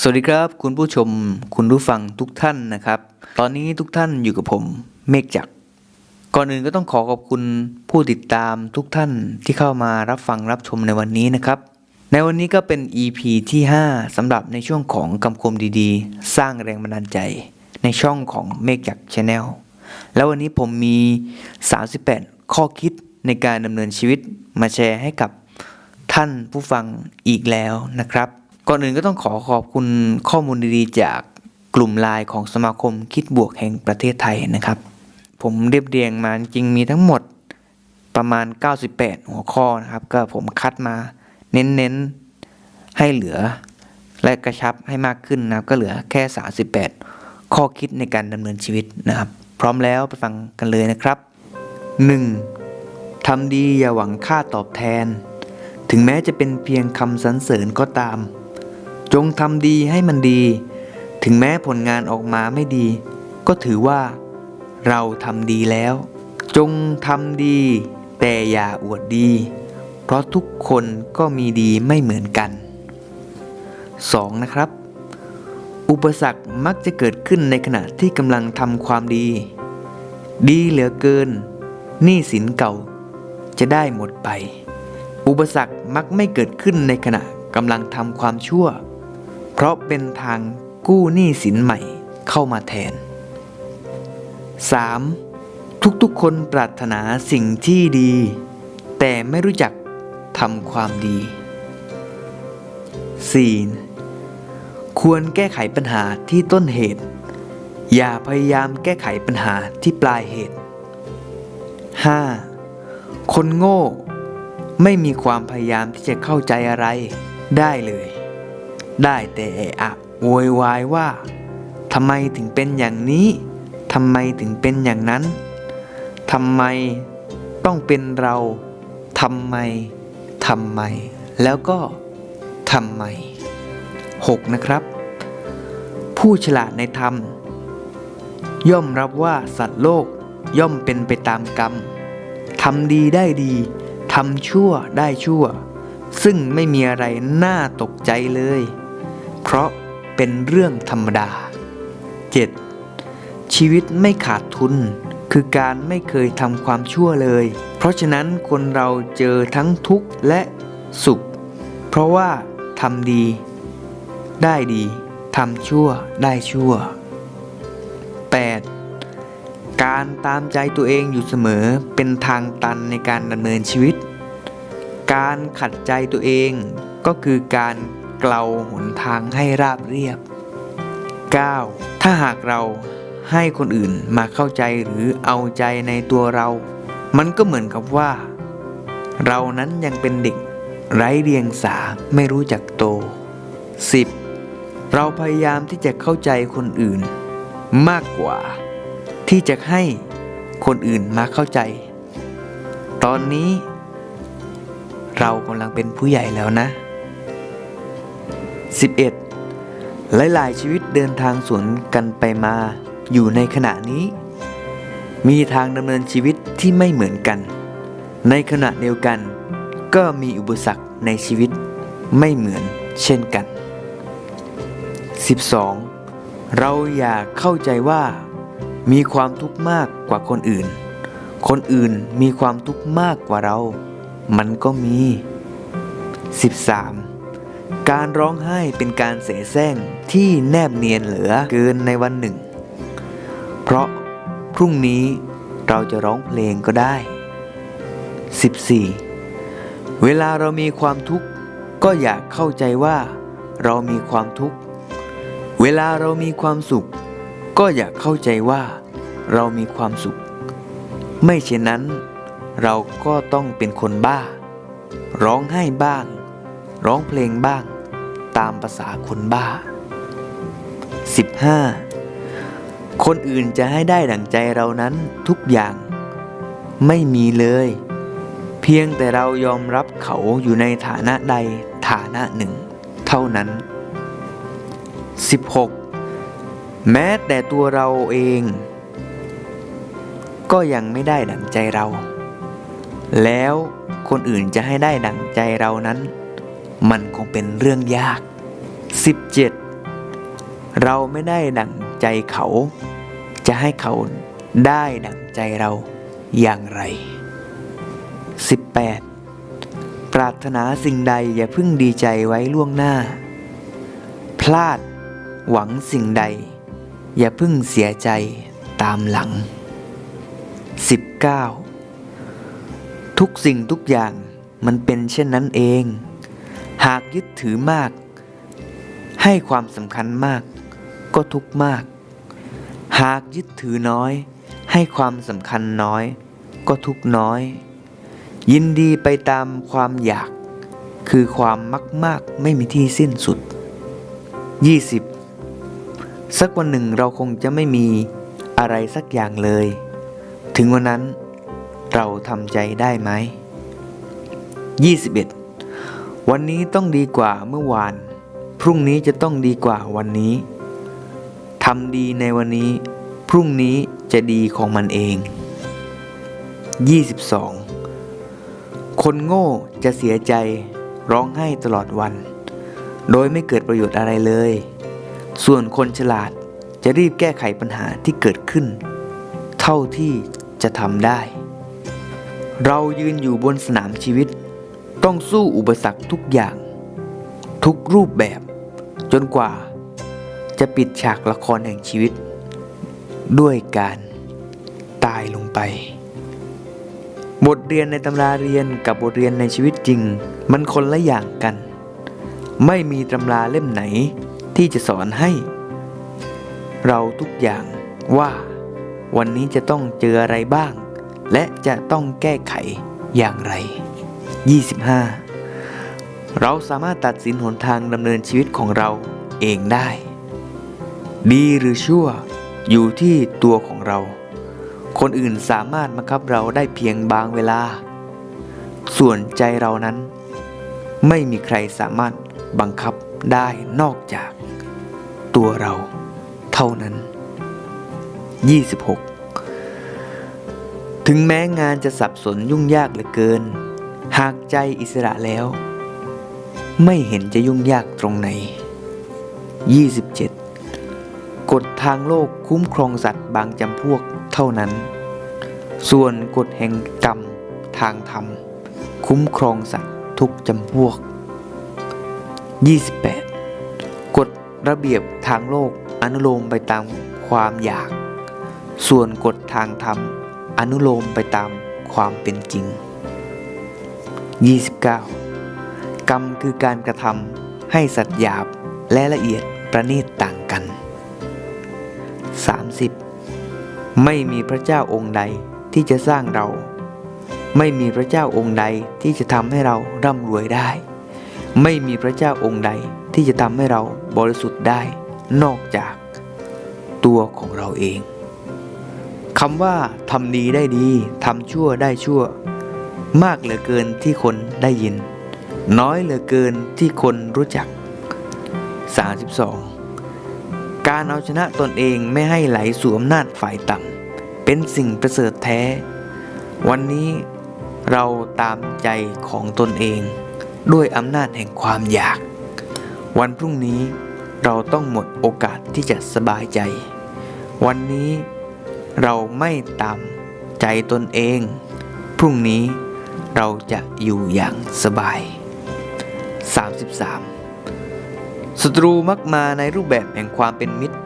สวัสดีครับคุณผู้ชมคุณผู้ฟังทุกท่านนะครับ ตอนนี้ทุกท่านอยู่กับผมเมฆจักรก่อนอื่นก็ต้องขอขอบคุณผู้ติดตามทุกท่านที่เข้ามารับฟังรับชมในวันนี้นะครับ ในวันนี้ก็เป็น EP ที่ 5สำหรับในช่วงของคำคมดีๆ สร้างแรงบันดาลใจ ในช่องของเมฆจักรชาแนลแล้ววันนี้ผมมี 38 ข้อคิดในการดำเนินชีวิตมาแชร์ให้กับท่านผู้ฟังอีกแล้วนะครับ ก่อนอื่นก็ต้องขอขอบคุณข้อมูลดีๆ จากกลุ่มไลน์ของสมาคมคิดบวกแห่งประเทศไทยนะครับ ผมเรียบเรียงมาจริงมีทั้งหมดประมาณ 98 หัวข้อนะครับ ก็ผมคัดมาเน้นๆให้เหลือ และกระชับให้มากขึ้นนะครับ ก็เหลือแค่ 38 ข้อคิดในการดำเนินชีวิตนะครับ พร้อมแล้วไปฟังกันเลยนะครับ 1. ทำดีอย่าหวังค่าตอบแทน ถึงแม้จะเป็นเพียงคำสรรเสริญก็ตาม จงทำดีให้มันดี ถึงแม้ผลงานออกมาไม่ดี ก็ถือว่า เราทำดีแล้ว จงทำดี แต่อย่าอวดดี เพราะทุกคนก็มีดีไม่เหมือนกัน 2. นะครับ อุปสรรคมักจะเกิดขึ้นในขณะที่กำลังทำความดี ดีเหลือเกินหนี้สินเก่า จะได้หมดไป อุปสรรคมักไม่เกิดขึ้นในขณะกำลังทำความชั่ว เพราะเป็นทางกู้หนี้สินใหม่เข้ามาแทน 3. ทุกๆคนปรารถนาสิ่งที่ดี แต่ไม่รู้จักทำความดี 4. ควรแก้ไขปัญหาที่ต้นเหตุ อย่าพยายามแก้ไขปัญหาที่ปลายเหตุ 5. คนโง่ไม่มีความพยายามที่จะเข้าใจอะไรได้เลย ได้แต่เอะอะโวยวายว่าทำไมถึงเป็นอย่างนี้ทำไมถึงเป็นอย่างนั้นทำไมต้องเป็นเราทำไมทำไม แล้วก็ทำไม 6. นะครับ ผู้ฉลาดในธรรม ย่อมรับว่าสัตว์โลกย่อมเป็นไปตามกรรมทำดีได้ดีทำชั่วได้ชั่ว ซึ่งไม่มีอะไรน่าตกใจเลย ราะเป็นเรื่องธรรมดา 7. ชีวิตไม่ขาดทุน คือการไม่เคยทำความชั่วเลย เพราะฉะนั้นคนเราเจอทั้งทุกข์และสุข เพราะว่าทำดี ได้ดีทำชั่วได้ชั่ว 8. การตามใจตัวเองอยู่เสมอเป็นทางตันในการดำเนินชีวิต การขัดใจตัวเองก็คือการ เกลาหนทางให้ราบเรียบ 9. ถ้าหากเราให้คนอื่นมาเข้าใจหรือเอาใจในตัวเรา มันก็เหมือนกับว่า เรานั้นยังเป็นเด็ก ไร้เดียงสาไม่รู้จักโต 10. เราพยายามที่จะเข้าใจคนอื่น มากกว่า ที่จะให้คนอื่นมาเข้าใจ ตอนนี้ เรากำลังเป็นผู้ใหญ่แล้วนะ 11. หลายๆชีวิตเดินทางสวนกันไปมาอยู่ในขณะนี้ มีทางดำเนินชีวิตที่ไม่เหมือนกัน ในขณะเดียวกัน ก็มีอุปสรรคในชีวิตไม่เหมือนเช่นกัน 12. เราอยากเข้าใจว่า มีความทุกข์มากกว่าคนอื่น คนอื่นมีความทุกข์มากกว่าเรา มันก็มี 13. การร้องไห้เป็นการเสแสร้งที่แนบเนียนเหลือเกินในวันหนึ่ง เพราะพรุ่งนี้เราจะร้องเพลงก็ได้ 14. เวลาเรามีความทุกข์ก็อยากเข้าใจว่า เรามีความทุกข์ เวลาเรามีความสุข ก็อยากเข้าใจว่า เรามีความสุข ไม่เช่นนั้น เราก็ต้องเป็นคนบ้า ร้องไห้บ้าง ร้องเพลงบ้าง ตามภาษาคนบ้า 15. คนอื่นจะให้ได้ดั่งใจเรานั้นทุกอย่าง ไม่มีเลย เพียงแต่เรายอมรับเขาอยู่ในฐานะใดฐานะหนึ่ง เท่านั้น 16. แม้แต่ตัวเราเอง ก็ยังไม่ได้ดั่งใจเรา แล้วคนอื่นจะให้ได้ดั่งใจเรานั้น มันคงเป็นเรื่องยาก 17 เราไม่ได้ดั่งใจเขา จะให้เขาได้ดั่งใจเราอย่างไร 18. ปรารถนาสิ่งใดอย่าพิ่งดีใจไว้ล่วงหน้า พลาดหวังสิ่งใด อย่าพิ่งเสียใจตามหลัง 19. ทุกสิ่งทุกอย่างมันเป็นเช่นนั้นเอง หากยึดถือมาก ให้ความสำคัญมาก ก็ทุกมาก หากยึดถือน้อย ให้ความสำคัญน้อย ก็ทุกน้อย ยินดีไปตามความอยาก คือความมักมากไม่มีที่สิ้นสุด 20. สักวันหนึ่งเราคงจะไม่มีอะไรสักอย่างเลย ถึงวันนั้นเราทำใจได้ไหม 21. วันนี้ต้องดีกว่าเมื่อวาน พรุ่งนี้จะต้องดีกว่าวันนี้ทำดีในวันนี้ พรุ่งนี้จะดีของมันเอง 22. คนโง่จะเสียใจร้องไห้ตลอดวัน โดยไม่เกิดประโยชน์อะไรเลย ส่วนคนฉลาดจะรีบแก้ไขปัญหาที่เกิดขึ้น เท่าที่จะทำได้ เรายืนอยู่บนสนามชีวิต ต้องสู้อุปสรรคทุกอย่าง ทุกรูปแบบ จนกว่า จะปิดฉากละครแห่งชีวิต ด้วยการตายลงไป บทเรียนในตำราเรียนกับบทเรียนในชีวิตจริง มันคนละอย่างกัน ไม่มีตำราเล่มไหนที่จะสอนให้ เราทุกอย่างว่าวันนี้จะต้องเจออะไรบ้าง และจะต้องแก้ไขอย่างไร 25 เราสามารถตัดสินหนทางดำเนินชีวิตของเราเองได้ ดีหรือชั่วอยู่ที่ตัวของเรา คนอื่นสามารถบังคับเราได้เพียงบางเวลา ส่วนใจเรานั้น ไม่มีใครสามารถบังคับได้นอกจาก ตัวเราเท่านั้น 26 ถึงแม้งานจะสับสนยุ่งยากเหลือเกิน หากใจอิสระแล้ว ไม่เห็นจะยุ่งยากตรงไหน 27 กฎทางโลกคุ้มครองสัตว์บางจำพวกเท่านั้น ส่วนกฎแห่งกรรมทางธรรม คุ้มครองสัตว์ทุกจำพวก 28 กฎระเบียบทางโลกอนุโลมไปตามความอยาก ส่วนกฎทางธรรม อนุโลมไปตามความเป็นจริง 29 กรรมคือการกระทำให้สัตว์หยาบและละเอียดประณีตต่างกัน 30. ไม่มีพระเจ้าองค์ใดที่จะสร้างเรา ไม่มีพระเจ้าองค์ใดที่จะทำให้เราร่ำรวยได้ ไม่มีพระเจ้าองค์ใดที่จะทำให้เราบริสุทธิ์ได้ นอกจากตัวของเราเองคำว่าทำดีได้ดีทำชั่วได้ชั่ว มากเหลือเกินที่คนได้ยิน น้อยเหลือเกินที่คนรู้จัก 32 การเอาชนะตนเองไม่ให้ไหลสู่อำนาจฝ่ายต่ำเป็นสิ่งประเสริฐแท้ วันนี้เราตามใจของตนเอง ด้วยอำนาจแห่งความอยาก วันพรุ่งนี้เราต้องหมดโอกาสที่จะสบายใจ วันนี้เราไม่ตามใจตนเอง พรุ่งนี้ เราจะอยู่อย่างสบาย 33 ศัตรูมักมาในรูปแบบแห่งความเป็นมิตร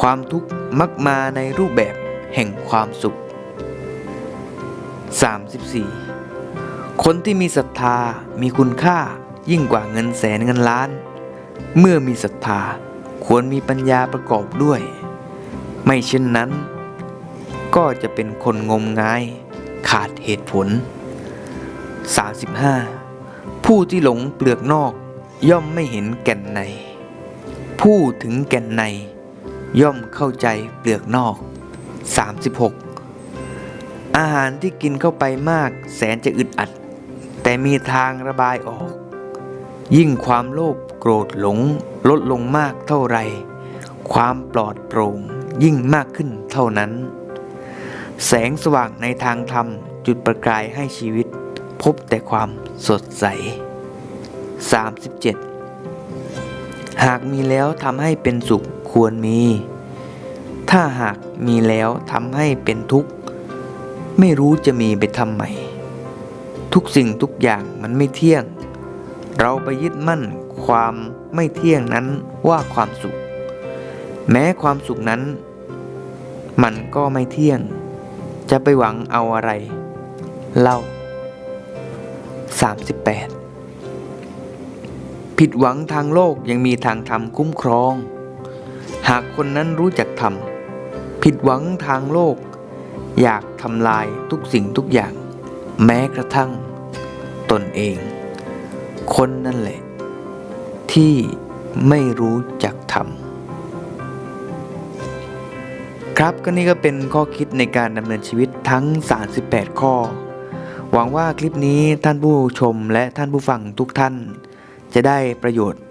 ความทุกข์มักมาในรูปแบบแห่งความสุข 34 คนที่มีศรัทธามีคุณค่ายิ่งกว่าเงินแสนเงินล้าน เมื่อมีศรัทธาควรมีปัญญาประกอบด้วย ไม่เช่นนั้น ก็จะเป็นคนงมงาย ขาดเหตุผล 35. ผู้ที่หลงเปลือกนอกย่อมไม่เห็นแก่นใน ผู้ถึงแก่นใน ย่อมเข้าใจเปลือกนอก 36. อาหารที่กินเข้าไปมากแสนจะอึดอัด แต่มีทางระบายออก ยิ่งความโลภโกรธหลงลดลงมากเท่าไร ความปลอดโปร่งยิ่งมากขึ้นเท่านั้น แสงสว่างในทางธรรมจุดประกายให้ชีวิต พบแต่ความสดใส 37 หากมีแล้วทำให้เป็นสุขควรมี ถ้าหากมีแล้วทำให้เป็นทุกข์ ไม่รู้จะมีไปทำไมทุกสิ่งทุกอย่างมันไม่เที่ยง เราไปยึดมั่นความไม่เที่ยงนั้นว่าความสุข แม้ความสุขนั้น มันก็ไม่เที่ยง จะไปหวังเอาอะไร เล่า 38 ผิดหวังทางโลกยังมีทางธรรมคุ้มครอง หากคนนั้นรู้จักธรรม ผิดหวังทางโลก อยากทำลายทุกสิ่งทุกอย่าง แม้กระทั่ง ตนเอง คนนั่นแหละ ที่ไม่รู้จักทำครับก็นี่ก็เป็นข้อคิดในการดำเนินชีวิตทั้ง 38 ข้อ หวังว่าคลิปนี้ท่านผู้ชมและท่านผู้ฟังทุกท่าน จะได้ประโยชน์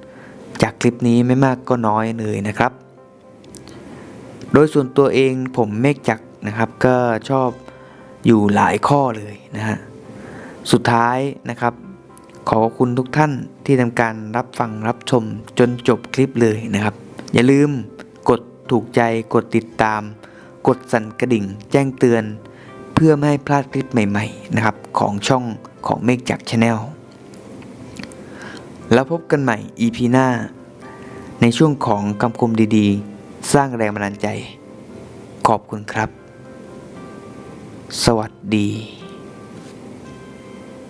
จากคลิปนี้ไม่มากก็น้อยเลยนะครับ โดยส่วนตัวเองผมเมฆจักนะครับก็ชอบอยู่หลายข้อเลยนะฮะ สุดท้ายนะครับ ขอขอบคุณทุกท่านที่ทำการรับฟังรับชมจนจบคลิปเลยนะครับ อย่าลืมกดถูกใจกดติดตาม กดสั่นกระดิ่ง แจ้งเตือน พื่อไม่ให้พลาดคลิปใหม่ๆนะครับของช่องของเมฆจากชาแนลแล้วพบกันใหม่ EP หน้า ในช่วงของคำคมดีๆ สร้างแรงบันดาลใจ ขอบคุณครับ สวัสดี